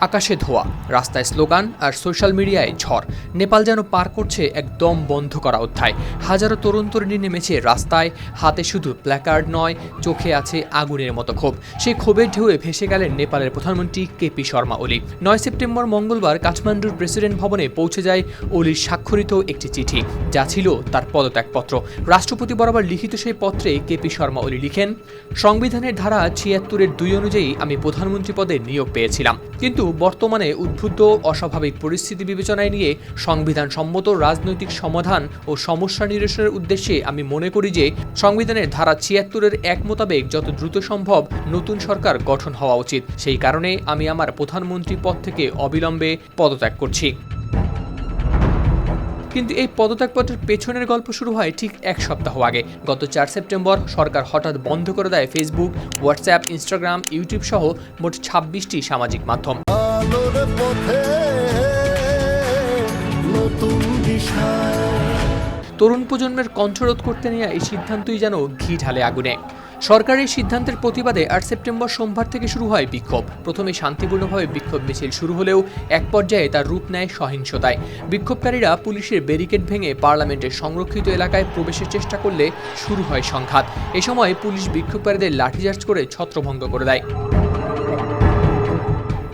আকাশে ধোয়া, রাস্তায় স্লোগান আর সোশ্যাল মিডিয়ায় ঝড়। নেপাল যেন পার করছে একদম বন্ধ করা অধ্যায়। হাজারো তরুণ তরুণী নেমেছে রাস্তায়, হাতে শুধু প্ল্যাকার্ড নয়, চোখে আছে আগুনের মতো ক্ষোভ। সেই ক্ষোভের ঢেউয়ে ভেসে গেলেন নেপালের প্রধানমন্ত্রী কেপি শর্মা ওলি নয় সেপ্টেম্বর মঙ্গলবার কাঠমান্ডুর প্রেসিডেন্ট ভবনে পৌঁছে যায় ওলির স্বাক্ষরিত একটি চিঠি, যা ছিল তার পদত্যাগপত্র। রাষ্ট্রপতি বরাবর লিখিত সেই পত্রে কেপি শর্মা ওলি লিখেন, সংবিধানের ধারা ছিয়াত্তরের দুই অনুযায়ী আমি প্রধানমন্ত্রী পদে নিয়োগ পেয়েছিলাম। কিন্তু বর্তমানে উদ্ভূত অস্বাভাবিক পরিস্থিতি বিবেচনায় নিয়ে সংবিধান সম্মত রাজনৈতিক সমাধান ও সমস্যা নিরসনের উদ্দেশ্যে আমি মনে করি যে সংবিধানের ধারা ছিয়াত্তরের এক মোতাবেক যত দ্রুত সম্ভব নতুন সরকার গঠন হওয়া উচিত। সেই কারণে আমি আমার প্রধানমন্ত্রী পদ থেকে অবিলম্বে পদত্যাগ করছি। কিন্তু এই পদত্যাগপত্রের পেছনের গল্প শুরু হয় ঠিক এক সপ্তাহ আগে। গত চার সেপ্টেম্বর সরকার হঠাৎ বন্ধ করে দেয় ফেসবুক হোয়াটসঅ্যাপ ইনস্টাগ্রাম ইউটিউব সহ মোট ছাব্বিশটি সামাজিক মাধ্যম। তরুণ প্রজন্মের কণ্ঠরোধ করতে নেওয়া এই সিদ্ধান্তই যেন ঘি ঢালে আগুনে। সরকারের সিদ্ধান্তের প্রতিবাদে আট সেপ্টেম্বর সোমবার থেকে শুরু হয় বিক্ষোভ। প্রথমে শান্তিপূর্ণভাবে বিক্ষোভ মিছিল শুরু হলেও এক পর্যায়ে তার রূপ নেয় সহিংসতায়। বিক্ষোভকারীরা পুলিশের ব্যারিকেড ভেঙে পার্লামেন্টের সংরক্ষিত এলাকায় প্রবেশের চেষ্টা করলে শুরু হয় সংঘাত। এ সময় পুলিশ বিক্ষোভকারীদের লাঠিচার্জ করে ছত্রভঙ্গ করে দেয়।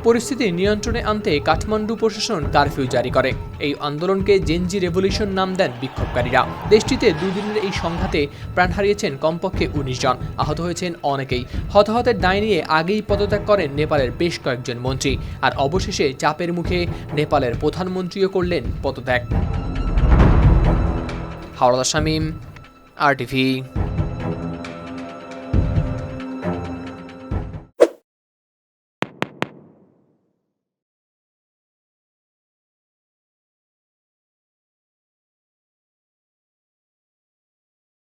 পরিস্থিতি নিয়ন্ত্রণে আনতে কাঠমান্ডু প্রশাসন কারফিউ জারি করে। এই আন্দোলনকে জেনজি রেভলিউশন নাম দেন বিক্ষোভকারীরা। দেশটিতে দুদিনের এই সংঘাতে প্রাণ হারিয়েছেন কমপক্ষে উনিশ জন। আহত হয়েছেন অনেকেই। হতাহতের দায় নিয়ে আগেই পদত্যাগ করেন নেপালের বেশ কয়েকজন মন্ত্রী। আর অবশেষে চাপের মুখে নেপালের প্রধানমন্ত্রীও করলেন পদত্যাগ। হাওড়া শামীম আর টিভি